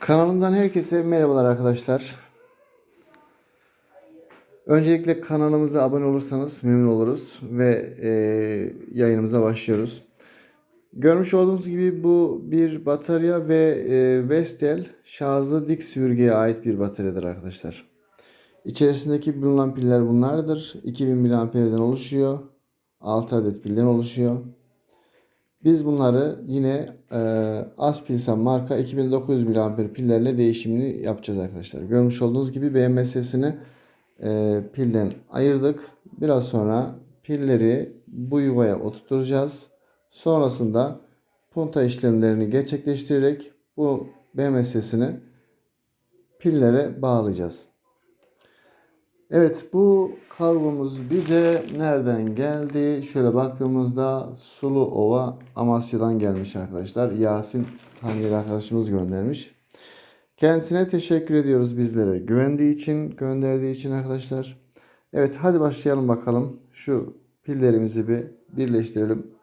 Kanalımdan herkese merhabalar arkadaşlar. Öncelikle kanalımıza abone olursanız memnun oluruz ve e, yayınımıza başlıyoruz. Görmüş olduğunuz gibi bu bir batarya ve e, Vestel şarjlı dik süpürgeye ait bir bataryadır arkadaşlar. İçerisindeki bulunan piller bunlardır. 2000 mAh'den oluşuyor. 6 adet pilden oluşuyor. Biz bunları yine e, Aspilsan marka 2900 mAh pillerle değişimini yapacağız arkadaşlar. Görmüş olduğunuz gibi BMS'sini e, pilden ayırdık. Biraz sonra pilleri bu yuvaya oturtacağız. Sonrasında punta işlemlerini gerçekleştirerek bu BMS'sini pillere bağlayacağız. Evet bu kargomuz bize nereden geldi? Şöyle baktığımızda Sulu Ova Amasya'dan gelmiş arkadaşlar. Yasin Tanrı arkadaşımız göndermiş. Kendisine teşekkür ediyoruz bizlere güvendiği için, gönderdiği için arkadaşlar. Evet hadi başlayalım bakalım. Şu pillerimizi bir birleştirelim.